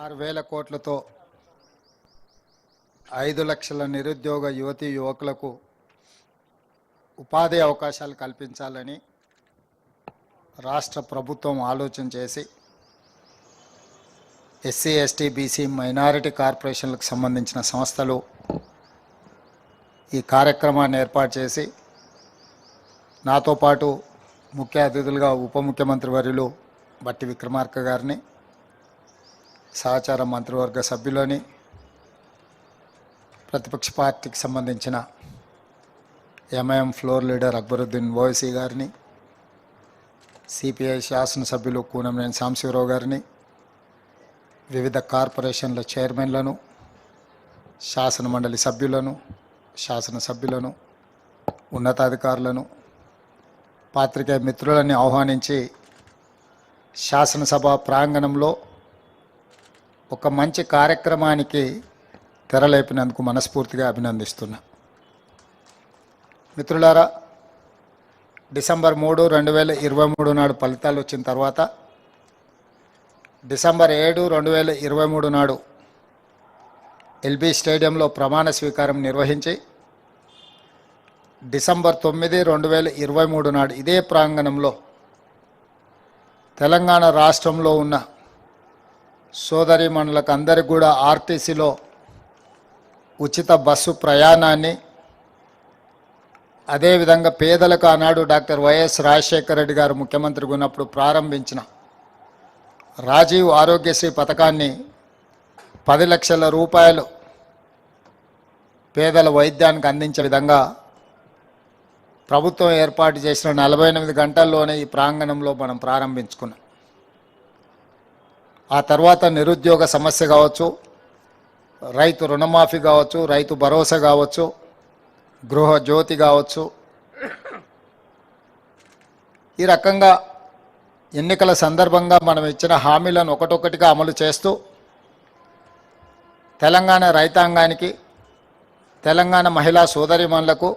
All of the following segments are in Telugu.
ఆరు వేల కోట్లతో ఐదు లక్షల నిరుద్యోగ యువతి యువకులకు ఉపాధి అవకాశాలు కల్పించాలని రాష్ట్ర ప్రభుత్వం ఆలోచన చేసి ఎస్సీ ఎస్టీ బీసీ మైనారిటీ కార్పొరేషన్లకు సంబంధించిన సంస్థలు ఈ కార్యక్రమాన్ని ఏర్పాటు చేసి నాతో పాటు ముఖ్య అతిథులుగా ఉప ముఖ్యమంత్రి వర్యులు బట్టి విక్రమార్క గారిని సహచార మంత్రివర్గ సభ్యులని ప్రతిపక్ష పార్టీకి సంబంధించిన MIM floor leader Akbaruddin Owaisi గారిని సిపిఐ శాసనసభ్యులు కూనంనేని సాంశివరావు గారిని వివిధ కార్పొరేషన్ల చైర్మన్లను శాసన మండలి సభ్యులను శాసనసభ్యులను ఉన్నతాధికారులను పాత్రికేయ మిత్రులని ఆహ్వానించి శాసనసభ ప్రాంగణంలో ఒక మంచి కార్యక్రమానికి తెరలేపినందుకు మనస్ఫూర్తిగా అభినందిస్తున్నా. మిత్రులారా డిసెంబర్ మూడు రెండు వేల ఇరవై మూడు నాడు ఫలితాలు వచ్చిన తర్వాత డిసెంబర్ ఏడు రెండు వేల ఇరవై మూడు నాడు ఎల్బీ స్టేడియంలో ప్రమాణ స్వీకారం నిర్వహించి డిసెంబర్ తొమ్మిది రెండు వేల ఇరవై మూడు నాడు ఇదే ప్రాంగణంలో తెలంగాణ రాష్ట్రంలో ఉన్న సోదరిమణులకు అందరికి కూడా ఆర్టీసీలో ఉచిత బస్సు ప్రయాణాన్ని అదేవిధంగా పేదలకు ఆనాడు డాక్టర్ వైఎస్ రాజశేఖర రెడ్డి గారు ముఖ్యమంత్రిగా ఉన్నప్పుడు ప్రారంభించిన రాజీవ్ ఆరోగ్యశ్రీ పథకాన్ని పది లక్షల రూపాయలు పేదల వైద్యానికి అందించే విధంగా ప్రభుత్వం ఏర్పాటు చేసిన నలభై ఎనిమిది గంటల్లోనే ఈ ప్రాంగణంలో మనం ప్రారంభించుకున్నాం. ఆ తర్వాత నిరుద్యోగ సమస్య కావచ్చు రైతు రుణమాఫీ కావచ్చు రైతు భరోసా కావచ్చు గృహ జ్యోతి కావచ్చు. ఈ రకంగా ఎన్నికల సందర్భంగా మనం ఇచ్చిన హామీలను ఒకటొకటిగా అమలు చేస్తూ తెలంగాణ రైతాంగానికి తెలంగాణ మహిళా సోదరిమణులకు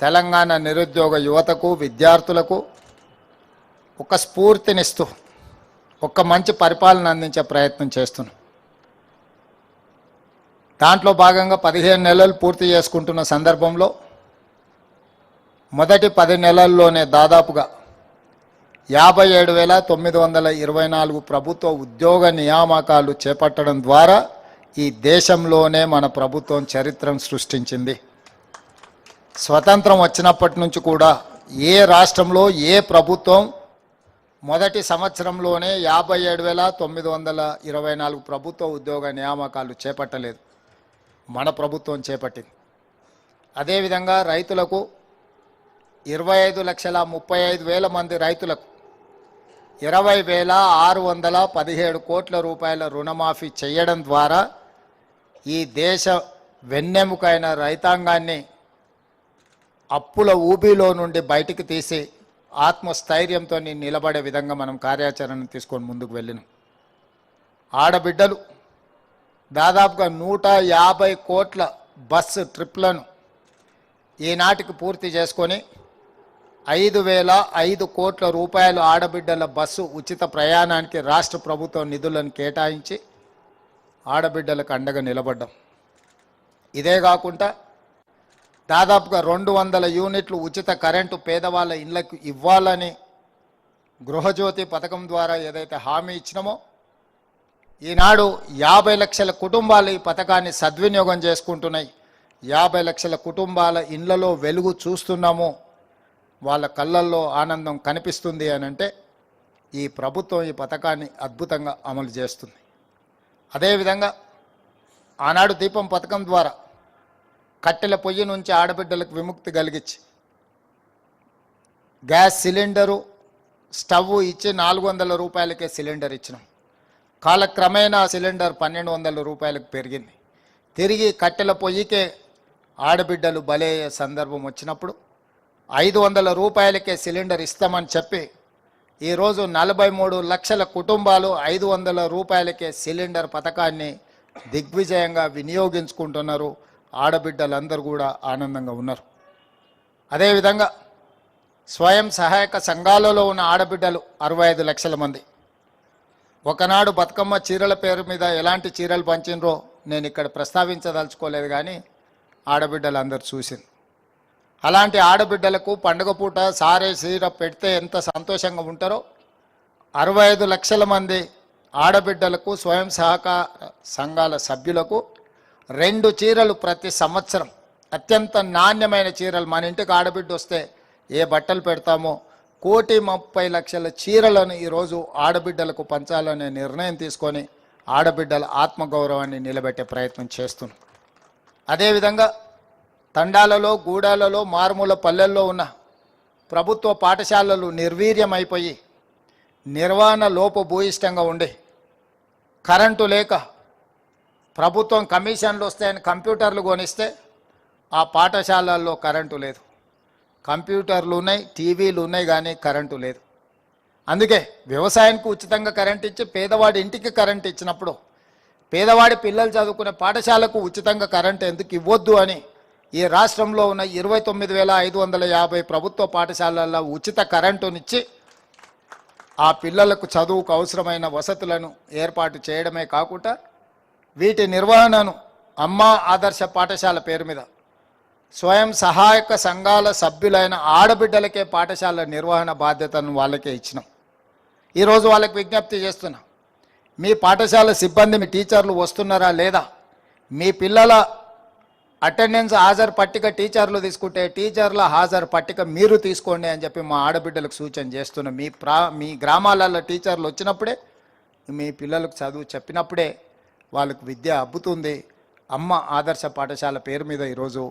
తెలంగాణ నిరుద్యోగ యువతకు విద్యార్థులకు ఒక స్ఫూర్తినిస్తూ ఒక మంచి పరిపాలన అందించే ప్రయత్నం చేస్తున్నాం. దాంట్లో భాగంగా పదిహేను నెలలు పూర్తి చేసుకుంటున్న సందర్భంలో మొదటి పది నెలల్లోనే దాదాపుగా యాభై ఏడు వేల తొమ్మిది వందల ఇరవై నాలుగు ప్రభుత్వ ఉద్యోగ నియామకాలు చేపట్టడం ద్వారా ఈ దేశంలోనే మన ప్రభుత్వం చరిత్రను సృష్టించింది. స్వతంత్రం వచ్చినప్పటి నుంచి కూడా ఏ రాష్ట్రంలో ఏ ప్రభుత్వం మొదటి సంవత్సరంలోనే యాభై ఏడు వేల తొమ్మిది వందల ఇరవై నాలుగు ప్రభుత్వ ఉద్యోగ నియామకాలు చేపట్టలేదు. మన ప్రభుత్వం చేపట్టింది. అదేవిధంగా రైతులకు ఇరవై ఐదు లక్షల ముప్పై ఐదు వేల మంది రైతులకు ఇరవై వేల ఆరు వందల పదిహేడు కోట్ల రూపాయల రుణమాఫీ చేయడం ద్వారా ఈ దేశ వెన్నెముకైన రైతాంగాన్ని అప్పుల ఊబిలో నుండి బయటికి తీసి ఆత్మస్థైర్యంతో నిలబడే విధంగా మనం కార్యాచరణ తీసుకొని ముందుకు వెళ్ళినాం. ఆడబిడ్డలు దాదాపుగా నూట యాభై కోట్ల బస్సు ట్రిప్లను ఈనాటికి పూర్తి చేసుకొని ఐదు వేల ఐదు కోట్ల రూపాయలు ఆడబిడ్డల బస్సు ఉచిత ప్రయాణానికి రాష్ట్ర ప్రభుత్వం నిధులను కేటాయించి ఆడబిడ్డలకు అండగా నిలబడ్డాం. ఇదే కాకుండా దాదాపుగా రెండు వందల యూనిట్లు ఉచిత కరెంటు పేదవాళ్ళ ఇళ్ళకు ఇవ్వాలని గృహజ్యోతి పథకం ద్వారా ఏదైతే హామీ ఇచ్చినామో ఈనాడు యాభై లక్షల కుటుంబాలు ఈ పథకాన్ని సద్వినియోగం చేసుకుంటున్నాయి. యాభై లక్షల కుటుంబాల ఇళ్ళలో వెలుగు చూస్తున్నాము. వాళ్ళ కళ్ళల్లో ఆనందం కనిపిస్తుంది అని అంటే ఈ ప్రభుత్వం ఈ పథకాన్ని అద్భుతంగా అమలు చేస్తుంది. అదేవిధంగా ఆనాడు దీపం పథకం ద్వారా కట్టెల పొయ్యి నుంచి ఆడబిడ్డలకు విముక్తి కలిగించి. గ్యాస్ సిలిండరు స్టవ్ ఇచ్చి నాలుగు వందల రూపాయలకే సిలిండర్ ఇచ్చినాం. కాలక్రమేణా సిలిండర్ పన్నెండు వందల రూపాయలకు పెరిగింది. తిరిగి కట్టెల పొయ్యికే ఆడబిడ్డలు బలయ్యే సందర్భం వచ్చినప్పుడు ఐదు వందల రూపాయలకే సిలిండర్ ఇస్తామని చెప్పి ఈరోజు నలభై మూడు లక్షల కుటుంబాలు ఐదు వందల రూపాయలకే సిలిండర్ పథకాన్ని దిగ్విజయంగా వినియోగించుకుంటున్నారు. ఆడబిడ్డలందరూ కూడా ఆనందంగా ఉన్నారు. అదేవిధంగా స్వయం సహాయక సంఘాలలో ఉన్న ఆడబిడ్డలు అరవై ఐదు లక్షల మంది. ఒకనాడు బతుకమ్మ చీరల పేరు మీద ఎలాంటి చీరలు పంచినరో నేను ఇక్కడ ప్రస్తావించదలుచుకోలేదు కానీ ఆడబిడ్డలు అందరు చూసింది. అలాంటి ఆడబిడ్డలకు పండుగ పూట సారే చీర పెడితే ఎంత సంతోషంగా ఉంటారో అరవై ఐదు లక్షల మంది ఆడబిడ్డలకు స్వయం సహకార సంఘాల సభ్యులకు రెండు చీరలు ప్రతి సంవత్సరం. అత్యంత నాణ్యమైన చీరలు. మన ఇంటికి ఆడబిడ్డ వస్తే ఏ బట్టలు పెడతామో కోటి ముప్పై లక్షల చీరలను ఈరోజు ఆడబిడ్డలకు పంచాలనే నిర్ణయం తీసుకొని ఆడబిడ్డల ఆత్మగౌరవాన్ని నిలబెట్టే ప్రయత్నం చేస్తున్నాం. అదేవిధంగా తండాలలో గూడాలలో మారుమూల పల్లెల్లో ఉన్న ప్రభుత్వ పాఠశాలలు నిర్వీర్యమైపోయి నిర్వహణ లోపభూయిష్టంగా ఉండి కరెంటు లేక ప్రభుత్వం కమిషన్లు వస్తాయని కంప్యూటర్లు కొనిస్తే ఆ పాఠశాలల్లో కరెంటు లేదు. కంప్యూటర్లు ఉన్నాయి టీవీలు ఉన్నాయి కానీ కరెంటు లేదు. అందుకే వ్యవసాయానికి ఉచితంగా కరెంట్ ఇచ్చి పేదవాడి ఇంటికి కరెంట్ ఇచ్చినప్పుడు పేదవాడి పిల్లలు చదువుకునే పాఠశాలకు ఉచితంగా కరెంట్ ఎందుకు ఇవ్వద్దు అని ఈ రాష్ట్రంలో ఉన్న ఇరవై తొమ్మిది వేల ఐదు వందల యాభై ప్రభుత్వ పాఠశాలల్లో ఉచిత కరెంటునిచ్చి ఆ పిల్లలకు చదువుకు అవసరమైన వసతులను ఏర్పాటు చేయడమే కాకుండా వీటి నిర్వహణను అమ్మా ఆదర్శ పాఠశాల పేరు మీద. స్వయం సహాయక సంఘాల సభ్యులైన ఆడబిడ్డలకే పాఠశాల నిర్వహణ బాధ్యతను వాళ్ళకే ఇచ్చినాం. ఈరోజు వాళ్ళకి విజ్ఞప్తి చేస్తున్నా. మీ పాఠశాల సిబ్బంది మీ టీచర్లు వస్తున్నారా లేదా? మీ పిల్లల అటెండెన్స్ హాజరు పట్టిక టీచర్లు తీసుకుంటే టీచర్ల హాజరు పట్టిక మీరు తీసుకోండి అని చెప్పి మా ఆడబిడ్డలకు సూచన చేస్తున్నాం. మీ ప్రా మీ గ్రామాలలో టీచర్లు వచ్చినప్పుడే మీ పిల్లలకు చదువు చెప్పినప్పుడే వాళ్ళకు విద్య అబ్బుతుంది. అమ్మ ఆదర్శ పాఠశాల పేరు మీద ఈరోజు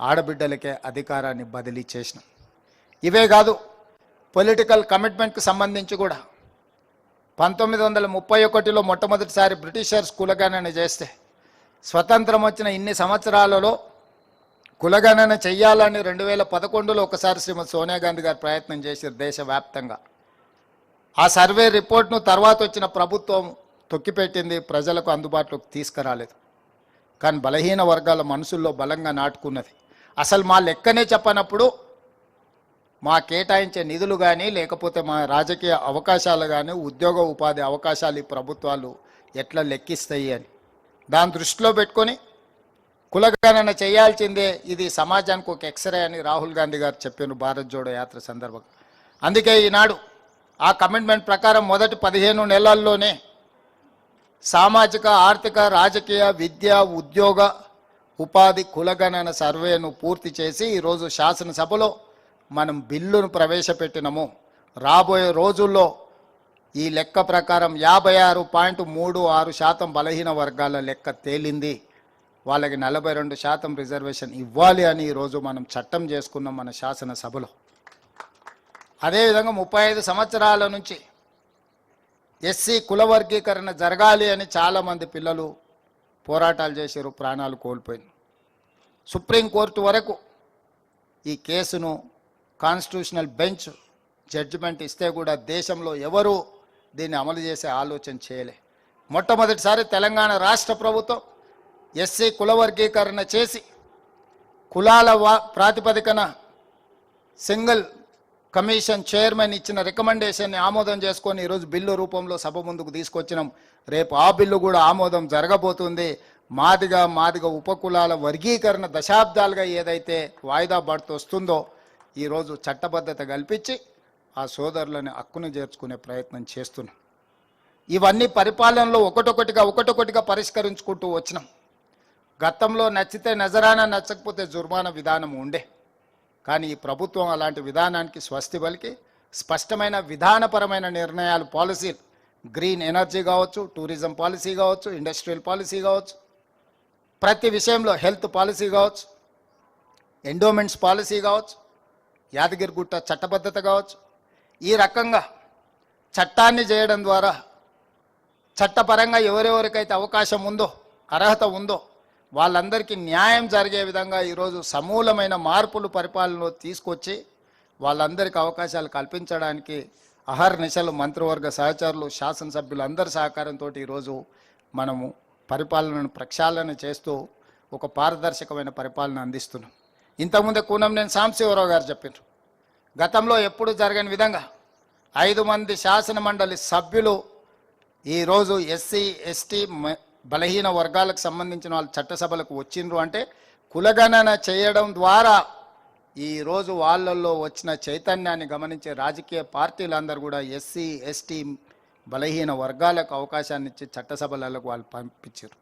ఆడబిడ్డలకే అధికారాన్ని బదిలీ చేసినాం. ఇవే కాదు పొలిటికల్ కమిట్మెంట్కి సంబంధించి కూడా పంతొమ్మిది వందల ముప్పై ఒకటిలో మొట్టమొదటిసారి బ్రిటిషర్స్ కులగణన చేస్తే స్వతంత్రం వచ్చిన ఇన్ని సంవత్సరాలలో కులగణన చెయ్యాలని రెండు వేల పదకొండులో ఒకసారి శ్రీమతి సోనియా గాంధీ గారు ప్రయత్నం చేశారు దేశవ్యాప్తంగా. ఆ సర్వే రిపోర్ట్ను తర్వాత వచ్చిన ప్రభుత్వం తొక్కిపెట్టింది ప్రజలకు అందుబాటులోకి తీసుకురాలేదు. కానీ బలహీన వర్గాల మనసుల్లో బలంగా నాటుకున్నది. అసలు మా లెక్కనే చెప్పనప్పుడు మా కేటాయించే నిధులు కానీ లేకపోతే మా రాజకీయ అవకాశాలు కానీ ఉద్యోగ ఉపాధి అవకాశాలు ఈ ప్రభుత్వాలు ఎట్లా లెక్కిస్తాయి అని. దాని దృష్టిలో పెట్టుకొని కులగణన చేయాల్సిందే ఇది సమాజానికి ఒక ఎక్స్రే అని రాహుల్ గాంధీ గారు చెప్పాను భారత్ జోడో యాత్ర సందర్భంగా. అందుకే ఈనాడు ఆ కమిట్మెంట్ ప్రకారం మొదటి పదిహేను నెలల్లోనే సామాజిక ఆర్థిక రాజకీయ విద్య ఉద్యోగ ఉపాధి కులగణన సర్వేను పూర్తి చేసి ఈరోజు శాసనసభలో మనం బిల్లును ప్రవేశపెట్టినము. రాబోయే రోజుల్లో ఈ లెక్క ప్రకారం యాభై ఆరు పాయింట్ మూడు ఆరు శాతం బలహీన వర్గాల లెక్క తేలింది. వాళ్ళకి నలభై రెండు శాతం రిజర్వేషన్ ఇవ్వాలి అని ఈరోజు మనం చట్టం చేసుకున్నాం మన శాసనసభలో. అదేవిధంగా ముప్పై ఐదు సంవత్సరాల నుంచి ఎస్సీ కుల వర్గీకరణ జరగాలి అని చాలామంది పిల్లలు పోరాటాలు చేశారు ప్రాణాలు కోల్పోయింది సుప్రీంకోర్టు వరకు ఈ కేసును కాన్స్టిట్యూషనల్ బెంచ్ జడ్జిమెంట్ ఇస్తే కూడా దేశంలో ఎవరు దీన్ని అమలు చేసే ఆలోచన చేయలే. మొట్టమొదటిసారి తెలంగాణ రాష్ట్ర ప్రభుత్వం ఎస్సీ కుల వర్గీకరణ చేసి కులాల ప్రాతిపదికన సింగిల్ కమిషన్ చైర్మన్ ఇచ్చిన రికమెండేషన్ని ఆమోదం చేసుకొని ఈరోజు బిల్లు రూపంలో సభ ముందుకు తీసుకొచ్చినాం. రేపు ఆ బిల్లు కూడా ఆమోదం జరగబోతుంది. మాదిగా మాదిగా ఉపకులాల వర్గీకరణ దశాబ్దాలుగా ఏదైతే వాయిదా పడుతూ వస్తుందో ఈరోజు చట్టబద్ధత కల్పించి ఆ సోదరులని హక్కును చేర్చుకునే ప్రయత్నం చేస్తున్నాం. ఇవన్నీ పరిపాలనలో ఒకటొకటిగా ఒకటొకటిగా పరిష్కరించుకుంటూ వచ్చినాం. గతంలో నచ్చితే నజరానా నచ్చకపోతే జుర్మానా విధానం ఉండే. కానీ ఈ ప్రభుత్వం అలాంటి విధానానికి స్వస్తి పలికి స్పష్టమైన విధానపరమైన నిర్ణయాలు పాలసీలు గ్రీన్ ఎనర్జీ కావచ్చు టూరిజం పాలసీ కావచ్చు ఇండస్ట్రియల్ పాలసీ కావచ్చు ప్రతి విషయంలో హెల్త్ పాలసీ కావచ్చు ఎండోమెంట్స్ పాలసీ కావచ్చు యాదగిరిగుట్ట చట్టబద్ధత కావచ్చు. ఈ రకంగా చట్టాన్ని చేయడం ద్వారా చట్టపరంగా ఎవరెవరికైతే అవకాశం ఉందో అర్హత ఉందో వాళ్ళందరికీ న్యాయం జరిగే విధంగా ఈరోజు సమూలమైన మార్పులు పరిపాలనలో తీసుకొచ్చి వాళ్ళందరికీ అవకాశాలు కల్పించడానికి అహర్నిశలు మంత్రివర్గ సహచరులు శాసనసభ్యులు అందరి సహకారంతో ఈరోజు మనము పరిపాలనను ప్రక్షాళన చేస్తూ ఒక పారదర్శకమైన పరిపాలన అందిస్తున్నాం. ఇంతకుముందే కూనం నేను సాంబశివరావు గారు చెప్పారు గతంలో ఎప్పుడు జరగని విధంగా ఐదు మంది శాసన మండలి సభ్యులు ఈరోజు ఎస్సీ ఎస్టీ మ- బలహీన వర్గాలకు సంబంధించిన వాళ్ళు చట్టసభలకు వచ్చిండ్రు అంటే కులగణన చేయడం ద్వారా ఈరోజు వాళ్ళల్లో వచ్చిన చైతన్యాన్ని గమనించే రాజకీయ పార్టీలందరూ కూడా ఎస్సీ ఎస్టీ బలహీన వర్గాలకు అవకాశాన్ని ఇచ్చి చట్టసభలకు వాళ్ళు పంపించారు.